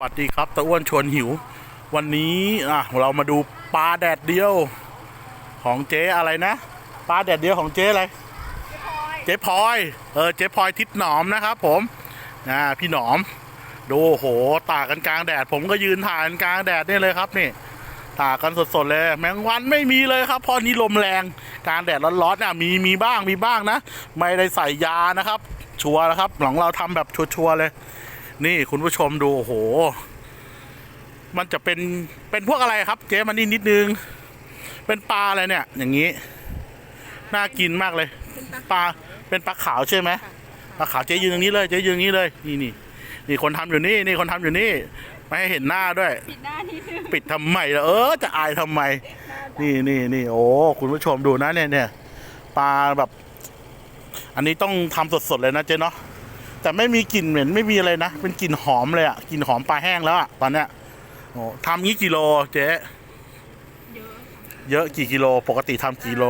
สวัสดีครับตะอ้วนชวนหิว วันนี้อะเรามาดูปลาแดดเดียวของเจ๊อะไรนะปลาแดดเดียวของเจ๊อะไรเจ๊พลอยเออเจ๊พลอยทิศหนอมนะครับ ผมอ่าพี่หนอม ดูโหตากกันกลางแดด ผมก็ยืนถ่ายกันกลางแดดนี่เลยครับนี่ตากกันสดๆเลย แมงวันไม่มีเลยครับเพราะนี้ลมแรงกลางแดดร้อนๆน่ะมีมีบ้างมีบ้างนะ ไม่ได้ใส่ยานะครับ ชัวร์นะครับ หลังเราทำแบบชัวร์ๆเลย นี่คุณผู้ชมดูโอ้โห มันจะเป็นเป็นพวกอะไรครับ เจ๊มานี่นิดนึง เป็นปลาอะไรเนี่ย อย่างนี้ น่ากินมากเลย ปลาเป็นปลาขาวใช่ไหมปลาขาวเจ๊ยืนตรงนี้เลยเจ๊ยืนตรงนี้เลย นี่นี่นี่คนทำอยู่นี่นี่คนทำอยู่นี่ ไม่ให้เห็นหน้าด้วย ปิดหน้านิดนึงปิดทำไมล่ะเออจะอายทำไม นี่นี่นี่โอ้คุณผู้ชมดูนะเนี่ยเนี่ยปลาแบบ อันนี้ต้องทำสดๆเลยนะเจ๊เนาะ แต่ไม่มีกลิ่นเหม็นไม่มีอะไรนะ เป็นกลิ่นหอมเลยอะกลิ่นหอมปลาแห้งแล้วอะตอนเนี้ยโอ้ทำงี้กี่โลเจ๊เยอะเยอะกี่กิโลปกติทำกี่โล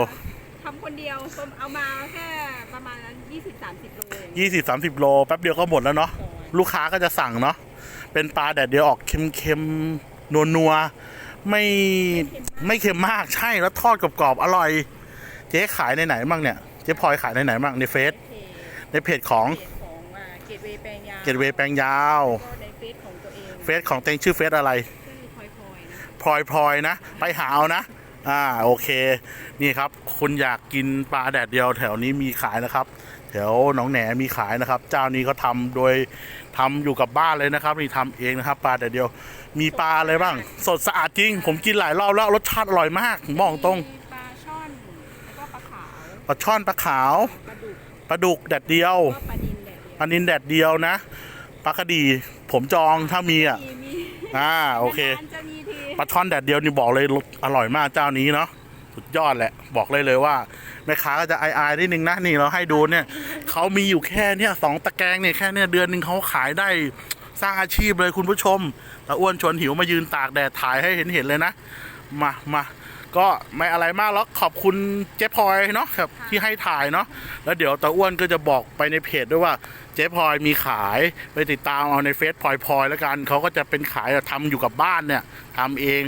ทำคนเดียวเอามาแค่ประมาณยี่สิบสามสิบโลเองยี่สิบสามสิบโลแป๊บเดียวก็หมดแล้วเนาะลูกค้าก็จะสั่งเนาะเป็นปลาแดดเดียวออกเค็มๆนัวๆไม่ไม่เค็มมากใช่แล้วทอดกรอบๆอร่อย เจ๊ขายในไหนบ้างเนี่ยเจ๊พลอยขายในไหนบ้างในเฟซเพจในเพจของ เพจของอ่าเกตเวย์แปลงยาวเกตเวย์แปลงยาว ก็ในเฟซของตัวเองเฟซของเต็งชื่อเฟซอะไร ชื่อพลอยพลอยนะพลอยพลอยนะ ไปหาเอานะ อ่าโอเค นี่ครับคุณอยากกินปลาแดดเดียวแถวนี้มีขายนะครับ แถวหนองแหนมีขายนะครับ เจ้านี้เขาทำโดยทำอยู่กับบ้านเลยนะครับ นี่ทำเองนะครับปลาแดดเดียว มีปลาอะไรบ้าง สดสะอาดจริง ผมกินหลายรอบแล้วรสชาติอร่อยมากผมบอกตรงมีปลาช่อน แล้วก็ปลาขาวปลาช่อนปลาขาวปลาดุกปลาดุกแดดเดียว ก็ปลาดินแดดเดียว ปลานินแดดเดียวนะปลากระดี ผมจองถ้ามีอะมีมีอ่าโอเคนานๆจะมีทีปลาช่อนแดดเดียวนี่บอกเลยอร่อยมากเจ้านี้เนาะสุดยอดแหละบอกเลยเลยว่าแม่ค้าก็จะอายๆนิดนึงนะนี่เราให้ดูเนี่ยเขามีอยู่แค่เนี่ยสองตะแกรงเนี่ยแค่เนี่ยเดือนหนึ่งเขาขายได้สร้างอาชีพเลยคุณผู้ชมตาอ้วนชวนหิวมายืนตากแดดถ่ายให้เห็นเห็นๆเลยนะ มามา ก็ไม่อะไรมากหรอกขอบคุณเจ๊พลอยเนาะครับที่ให้ถ่ายเนาะแล้วเดี๋ยวตาอ้วนก็จะบอกไปในเพจด้วยว่าเจ๊พลอยมีขายไปติดตามเอาในเฟซพลอยพลอยแล้วกันเขาก็จะเป็นขายทำอยู่กับบ้านเนี่ยทำเอง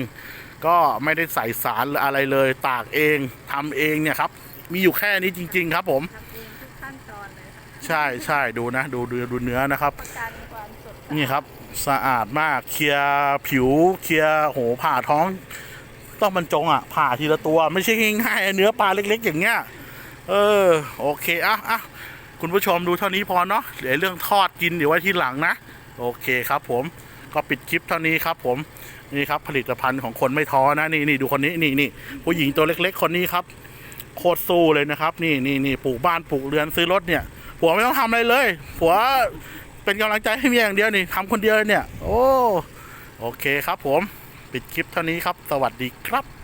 ก็ไม่ได้ใส่สารอะไรเลยตากเองทำเองเนี่ยครับมีอยู่แค่นี้จริง ๆ ครับผมทำเองทุกขั้นตอนเลยค่ะใช่ใช่ดูนะดูดูดูเนื้อนะครับประกันความสดสะอาดนี่ครับสะอาดมากเคลียร์ผิวเคลียร์โหผ่าท้อง ต้องบรรจงอะผ่าทีละตัว ไม่ใช่ง่ายๆเนื้อปลาเล็ก ๆ อย่างเงี้ยเออโอเคอะอะคุณผู้ชมดูเท่านี้พอเนาะเดี๋ยวเรื่องทอดกินเดี๋ยวไว้ที่หลังนะ โอเคครับผมก็ปิดคลิปเท่านี้ครับผมนี่ครับผลิตภัณฑ์ของคนไม่ท้อนะนี่นี่ดูคนนี้นี่นี่ผู้หญิงตัวเล็ก ๆ คนนี้ครับ โคตรสู้เลยนะครับ นี่นี่นี่ปลูกบ้านปลูกเรือนซื้อรถเนี่ยผัวไม่ต้องทำอะไรเลยผัวเป็นกำลังใจให้เมียอย่างเดียวนี่ทำคนเดียวเนี่ย โอ้โอเคครับผม ปิดคลิปเท่านี้ครับ สวัสดีครับ